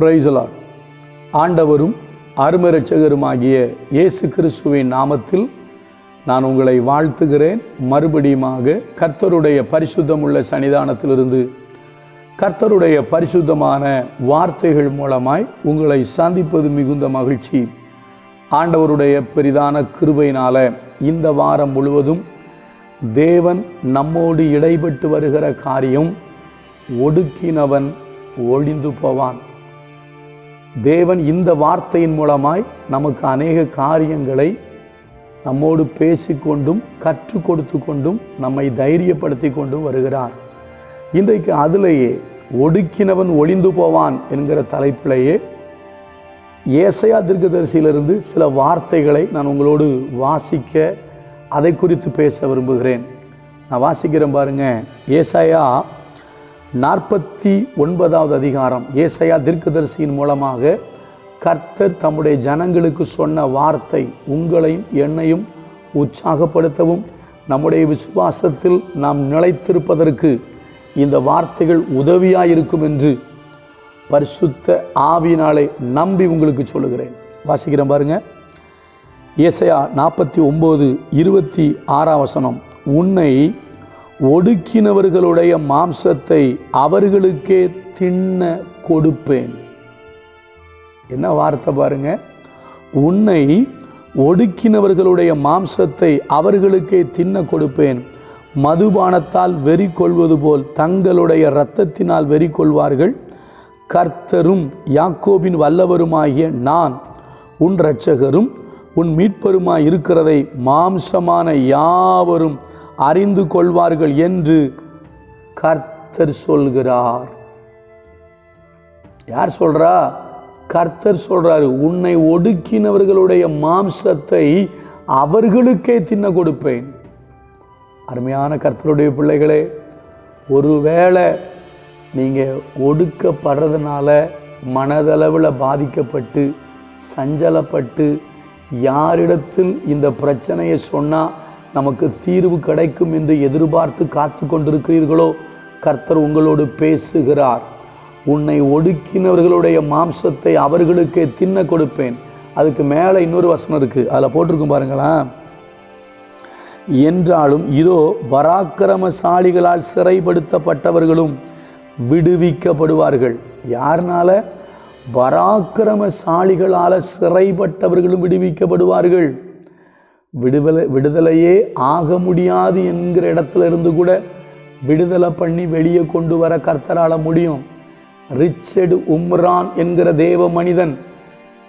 Praise the Lord ஆண்டவரும் அருமரட்சகருமாகிய இயேசு கிறிஸ்துவின் நாமத்தில் நான் உங்களை வாழ்த்துகிறேன். மறுபடியுமாக கர்த்தருடைய பரிசுத்தமுள்ள சன்னிதானத்திலிருந்து கர்த்தருடைய பரிசுத்தமான வார்த்தைகள் மூலமாய் உங்களை சந்திப்பது மிகுந்த மகிழ்ச்சி. ஆண்டவருடைய பெரிதான கிருபையினால இந்த வாரம் முழுவதும் தேவன் நம்மோடு இடைப்பட்டு வருகிற காரியம் ஒடுக்கினவன் ஒழிந்து போவான். தேவன் இந்த வார்த்தையின் மூலமாய் நமக்கு அநேக காரியங்களை நம்மோடு பேசிக்கொண்டும் கற்றுக் கொடுத்து கொண்டும் நம்மை தைரியப்படுத்தி கொண்டும் வருகிறார். இன்றைக்கு அதிலேயே ஒடுக்கினவன் ஒளிந்து போவான் என்கிற தலைப்பிலேயே ஏசையா தீர்க்கதரிசியிலிருந்து சில வார்த்தைகளை நான் உங்களோடு வாசிக்க அதை குறித்து பேச விரும்புகிறேன். நான் வாசிக்கிறேன் பாருங்க. ஏசாயா நாற்பத்தி ஒன்பதாவது அதிகாரம். ஏசையா தீர்க்கதரிசியின் மூலமாக கர்த்தர் தம்முடைய ஜனங்களுக்கு சொன்ன வார்த்தை உங்களையும் என்னையும் உற்சாகப்படுத்தவும் நம்முடைய விசுவாசத்தில் நாம் நிலைத்திருப்பதற்கு இந்த வார்த்தைகள் உதவியாயிருக்கும் என்று பரிசுத்த ஆவியினாலே நம்பி உங்களுக்கு சொல்லுகிறேன். வாசிக்கிறேன் பாருங்க. ஏசையா நாற்பத்தி ஒம்பது இருபத்தி ஆறாம் வசனம். உன்னை ஒடுக்கினவர்களுடைய மாம்சத்தை அவர்களுக்கே தின்ன கொடுப்பேன். என்ன வார்த்தை பாருங்க? உன்னை ஒடுக்கினவர்களுடைய மாம்சத்தை அவர்களுக்கே தின்ன கொடுப்பேன். மதுபானத்தால் வெறி கொள்வது போல் தங்களுடைய இரத்தத்தினால் வெறி கொள்வார்கள். கர்த்தரும் யாக்கோபின் வல்லவருமாகிய நான் உன் இரட்சகரும் உன் மீட்பருமாய் இருக்கிறதை மாம்சமான யாவரும் அறிந்து கொள்வார்கள் என்று கர்த்தர் சொல்கிறார். யார் சொல்றா? கர்த்தர் சொல்றாரு உன்னை ஒடுக்கினவர்களுடைய மாம்சத்தை அவர்களுக்கே தின்ன கொடுப்பேன். அருமையான கர்த்தருடைய பிள்ளைகளே ஒருவேளை நீங்கள் ஒடுக்கப்படுறதுனால மனதளவில் பாதிக்கப்பட்டு சஞ்சலப்பட்டு யாரிடத்தில் இந்த பிரச்சனையை சொன்னால் நமக்கு தீர்வு கிடைக்கும் என்று எதிர்பார்த்து காத்து கொண்டிருக்கிறீர்களோ? கர்த்தர் உங்களோடு பேசுகிறார். உன்னை ஒடுக்கினவர்களுடைய மாம்சத்தை அவர்களுக்கே தின்ன கொடுப்பேன். அதுக்கு மேலே இன்னொரு வசனம் இருக்குது அதில் போட்டிருக்கும் பாருங்களேன் என்றாலும் இதோ பராக்கிரமசாலிகளால் சிறைப்படுத்தப்பட்டவர்களும் விடுவிக்கப்படுவார்கள். யாருனால? பராக்கிரமசாலிகளால் சிறைப்பட்டவர்களும் விடுவிக்கப்படுவார்கள். விடுதலை விடுதலையே ஆக முடியாது என்கிற இடத்துல இருந்து கூட விடுதலை பண்ணி வெளியே கொண்டு வர கர்த்தரால் முடியும். ரிச்சர்டு உம்ரான் என்கிற தேவ மனிதன்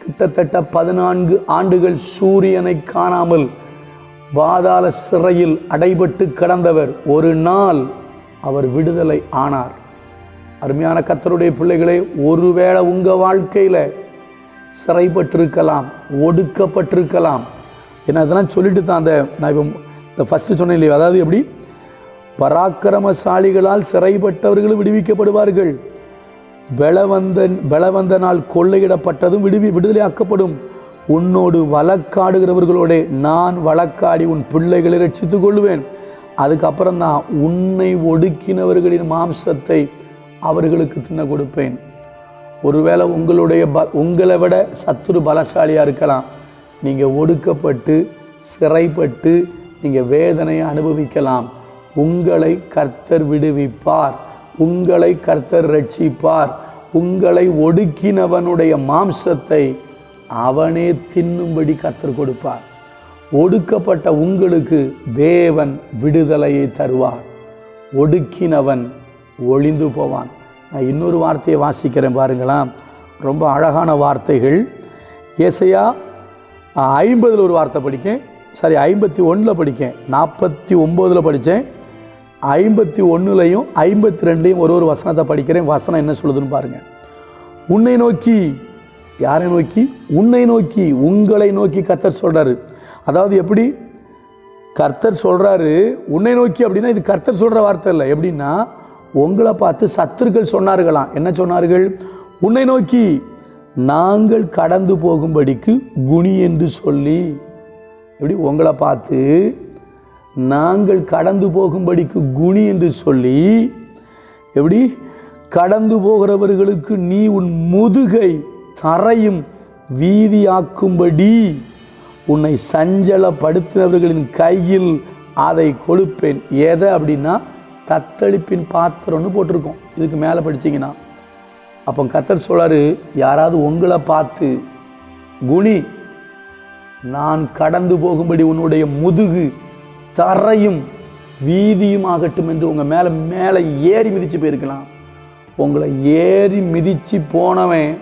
கிட்டத்தட்ட பதினான்கு ஆண்டுகள் சூரியனை காணாமல் பாதாள சிறையில் அடைபட்டு கடந்தவர். ஒரு நாள் அவர் விடுதலை ஆனார். அருமையான கத்தருடைய பிள்ளைகளே ஒருவேளை உங்கள் வாழ்க்கையில் சிறைப்பட்டிருக்கலாம் ஒடுக்கப்பட்டிருக்கலாம் ஏன்னா அதெல்லாம் சொல்லிட்டு தான் அந்த நான் இப்போ இந்த ஃபஸ்ட்டு சொன்னேன் இல்லையா? அதாவது எப்படி? பராக்கிரமசாலிகளால் சிறைப்பட்டவர்களும் விடுவிக்கப்படுவார்கள். பலவந்த பலவந்தனால் கொள்ளையிடப்பட்டதும் விடுவி விடுதலையாக்கப்படும். உன்னோடு வழக்காடுகிறவர்களோட நான் வழக்காடி உன் பிள்ளைகளை ரட்சித்துக் கொள்வேன் அதுக்கப்புறம் தான் உன்னை ஒடுக்கினவர்களின் மாம்சத்தை அவர்களுக்கு தின்ன கொடுப்பேன். ஒருவேளை உங்களுடைய ப உங்களை விட சத்துரு பலசாலியாக இருக்கலாம். நீங்கள் ஒடுக்கப்பட்டு சிறைப்பட்டு நீங்கள் வேதனையை அனுபவிக்கலாம். உங்களை கர்த்தர் விடுவிப்பார். உங்களை கர்த்தர் ரட்சிப்பார். உங்களை ஒடுக்கினவனுடைய மாம்சத்தை அவனே தின்னும்படி கர்த்தர் கொடுப்பார். ஒடுக்கப்பட்ட உங்களுக்கு தேவன் விடுதலையை தருவார். ஒடுக்கினவன் ஒளிந்து போவான். நான் இன்னொரு வார்த்தையை வாசிக்கிறேன் பாருங்களாம் ரொம்ப அழகான வார்த்தைகள். ஏசையா ஐம்பதில் ஒரு வார்த்தை படிக்கேன். சரி ஐம்பத்தி ஒன்றில் படிக்கேன். நாற்பத்தி ஒம்போதில் படித்தேன் ஐம்பத்தி ஒன்றுலையும் ஐம்பத்தி ரெண்டுலையும் ஒரு ஒரு வசனத்தை படிக்கிறேன். வசனம் என்ன சொல்லுதுன்னு பாருங்கள் உன்னை நோக்கி யாரை நோக்கி? உன்னை நோக்கி உங்களை நோக்கி கர்த்தர் சொல்கிறாரு அதாவது எப்படி? கர்த்தர் சொல்கிறாரு உன்னை நோக்கி அப்படின்னா இது கர்த்தர் சொல்கிற வார்த்தை இல்லை எப்படின்னா உங்களை பார்த்து சத்துருக்கள் சொன்னார்களாம். என்ன சொன்னார்கள்? உன்னை நோக்கி நாங்கள் கடந்து போகும்படிக்கு குனி என்று சொல்லி. எப்படி? உங்களை பார்த்து நாங்கள் கடந்து போகும்படிக்கு குனி என்று சொல்லி எப்படி? கடந்து போகிறவர்களுக்கு நீ உன் முதுகை தரையும் வீதியாக்கும்படி உன்னை சஞ்சலப்படுத்தினவர்களின் கையில் அதை கொடுப்பேன் எதை அப்படின்னா தத்தளிப்பின் பாத்திரம்னு போட்டிருக்கோம். இதுக்கு மேலே படிச்சீங்கன்னா. அப்போ கர்த்தர் சொல்றாரு யாராவது உங்களை பார்த்து குணி நான் கடந்து போகும்படி உன்னுடைய முதுகு தரையும் வீதியும் ஆகட்டும் என்று உங்கள் மேலே மேலே ஏறி மிதித்து போயிருக்கலாம். உங்களை ஏறி மிதித்து போனவன்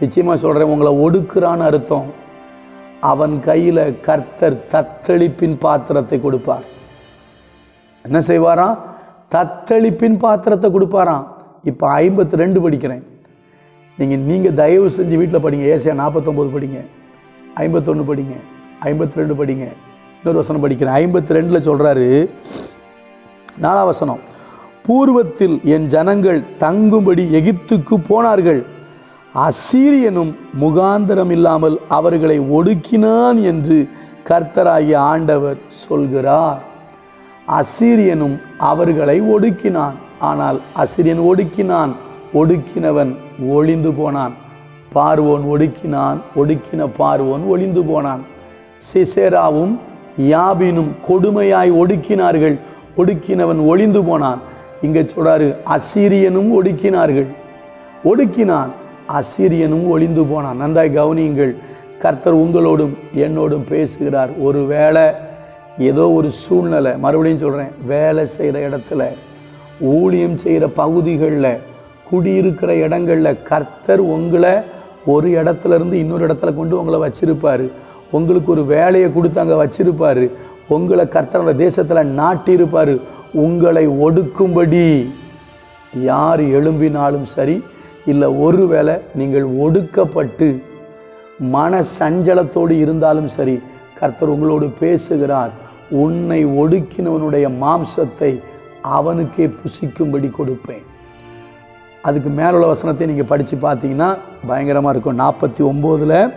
நிச்சயமாக சொல்கிறேன் உங்களை ஒடுக்குறான்னு அர்த்தம். அவன் கையில் கர்த்தர் தத்தளிப்பின் பாத்திரத்தை கொடுப்பார். என்ன செய்வாராம்? தத்தளிப்பின் பாத்திரத்தை கொடுப்பாராம். இப்போ ஐம்பத்தி ரெண்டு படிக்கிறேன். நீங்கள் நீங்கள் தயவு செஞ்சு வீட்டில் படிங்க. ஏசியா நாற்பத்தொம்போது படிங்க. ஐம்பத்தொன்று படிங்க. ஐம்பத்தி ரெண்டு படிங்க. இன்னொரு வசனம் படிக்கிறேன். ஐம்பத்தி ரெண்டில் சொல்கிறாரு நாலாம் வசனம் பூர்வத்தில் என் ஜனங்கள் தங்கும்படி எகிப்துக்கு போனார்கள். அசீரியனும் முகாந்தரம் இல்லாமல் அவர்களை ஒடுக்கினான் என்று கர்த்தராகிய ஆண்டவர் சொல்கிறார். அசீரியனும் அவர்களை ஒடுக்கினான். ஆனால் அசிரியன் ஒடுக்கினான் ஒடுக்கினவன் ஒளிந்து போனான். பார்வோன் ஒடுக்கினான் ஒடுக்கின பார்வோன் ஒளிந்து போனான். சிசேராவும் யாபினும் கொடுமையாய் ஒடுக்கினார்கள் ஒடுக்கினவன் ஒளிந்து போனான். இங்கே சொல்றாரு அசீரியனும் ஒடுக்கினார்கள். ஒடுக்கினான் அசீரியனும் ஒளிந்து போனான். நன்றாய் கவனியுங்கள் கர்த்தர் உங்களோடும் என்னோடும் பேசுகிறார். ஒரு வேலை ஏதோ ஒரு சூழ்நிலை மறுபடியும் சொல்கிறேன் வேலை செய்கிற இடத்துல ஊழியம் செய்கிற பகுதிகளில் குடியிருக்கிற இடங்களில் கர்த்தர் உங்களை ஒரு இடத்துல இருந்து இன்னொரு இடத்துல கொண்டு உங்களை வச்சுருப்பார். உங்களுக்கு ஒரு வேலையை கொடுத்து அங்கே வச்சிருப்பாரு. உங்களை கர்த்தரோட தேசத்தில் நாட்டியிருப்பார். உங்களை ஒடுக்கும்படி யார் எழும்பினாலும் சரி இல்லை ஒருவேளை நீங்கள் ஒடுக்கப்பட்டு மன சஞ்சலத்தோடு இருந்தாலும் சரி கர்த்தர் உங்களோடு பேசுகிறார். உன்னை ஒடுக்கினவனுடைய மாம்சத்தை அவனுக்கே புசிக்கும்படி கொடுப்பேன். அதுக்கு மேலுள்ள வசனத்தை நீங்கள் படித்து பார்த்தீங்கன்னா பயங்கரமாக இருக்கும். நாற்பத்தி ஒம்போதில்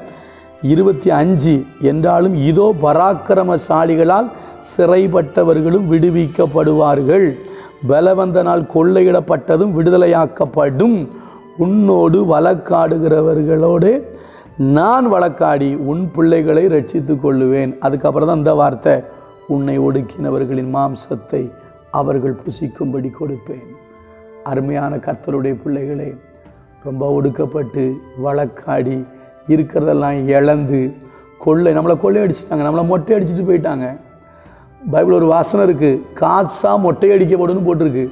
இருபத்தி அஞ்சு என்றாலும் இதோ பராக்கிரமசாலிகளால் சிறைப்பட்டவர்களும் விடுவிக்கப்படுவார்கள். பலவந்தனால் கொள்ளையிடப்பட்டதும் விடுதலையாக்கப்படும். உன்னோடு வழக்காடுகிறவர்களோடு நான் வழக்காடி உன் பிள்ளைகளை ரட்சித்து கொள்ளுவேன். அதுக்கப்புறம் தான் இந்த வார்த்தை உன்னை ஒடுக்கினவர்களின் மாம்சத்தை அவர்கள் புசிக்கும்படி கொடுப்பேன். அருமையான கர்த்தருடைய பிள்ளைகளே ரொம்ப ஒடுக்கப்பட்டு வழக்காடி இருக்கிறதெல்லாம் இழந்து கொள்ளை நம்மளை கொள்ளை அடிச்சிட்டாங்க நம்மளை மொட்டை அடிச்சுட்டு போயிட்டாங்க. பைபிள் ஒரு வாசனை இருக்குது காசா மொட்டை அடிக்கப்படும்னு போட்டிருக்கு.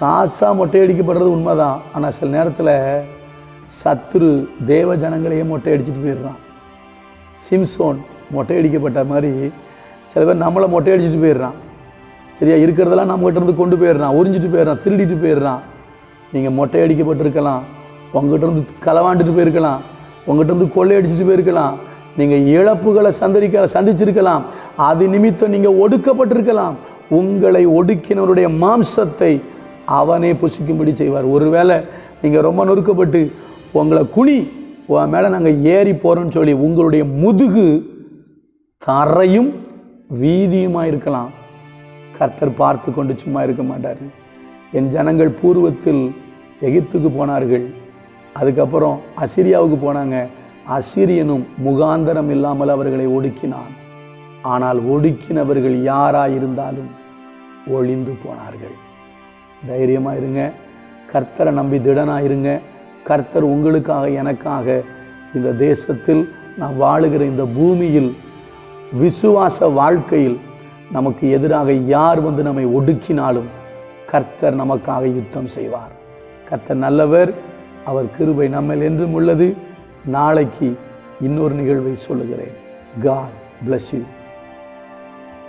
காசா மொட்டை அடிக்கப்படுறது உண்மைதான் ஆனால் சில நேரத்தில் சத்துரு தேவ ஜனங்களையே மொட்டை அடிச்சுட்டு போயிடுறான். சிம்சோன் மொட்டை அடிக்கப்பட்ட மாதிரி சில பேர் நம்மளை மொட்டை அடிச்சுட்டு போயிடுறான். சரியா? இருக்கிறதெல்லாம் நம்மகிட்ட இருந்து கொண்டு போயிடுறான். உறிஞ்சிட்டு போயிடுறான். திருடிட்டு போயிடுறான். நீங்கள் மொட்டை அடிக்கப்பட்டிருக்கலாம் உங்ககிட்ட இருந்து களவாண்டுட்டு போயிருக்கலாம். உங்ககிட்ட இருந்து கொள்ளையடிச்சிட்டு போயிருக்கலாம். நீங்கள் இழப்புகளை சந்தரிக்க சந்திச்சிருக்கலாம். அது நிமித்தம் நீங்கள் ஒடுக்கப்பட்டிருக்கலாம். உங்களை ஒடுக்கினவருடைய மாம்சத்தை அவனே புசிக்கும்படி செய்வார். ஒருவேளை நீங்கள் ரொம்ப நொறுக்கப்பட்டு உங்களை குனி உன் மேலே நாங்கள் ஏறி போகிறோன்னு சொல்லி உங்களுடைய முதுகு தரையும் வீதியுமாக இருக்கலாம் கர்த்தர் பார்த்து கொண்டு சும்மா இருக்க மாட்டார். என் ஜனங்கள் பூர்வத்தில் எகிப்துக்கு போனார்கள். அதுக்கப்புறம் அசிரியாவுக்கு போனாங்க. அசிரியனும் முகாந்தரம் இல்லாமல் அவர்களை ஒடுக்கினான். ஆனால் ஒடுக்கினவர்கள் யாராயிருந்தாலும் ஒளிந்து போனார்கள். தைரியமாக இருங்க. கர்த்தரை நம்பி திடனாக இருங்க. கர்த்தர் உங்களுக்காக எனக்காக இந்த தேசத்தில் நாம் வாழுகிற இந்த பூமியில் விசுவாச வாழ்க்கையில் நமக்கு எதிராக யார் வந்து நம்மை ஒடுக்கினாலும் கர்த்தர் நமக்காக யுத்தம் செய்வார். கர்த்தர் நல்லவர் அவர் கிருபை நம்மில் என்றும் உள்ளது. நாளைக்கு இன்னொரு நிகழ்வை சொல்லுகிறேன். God bless you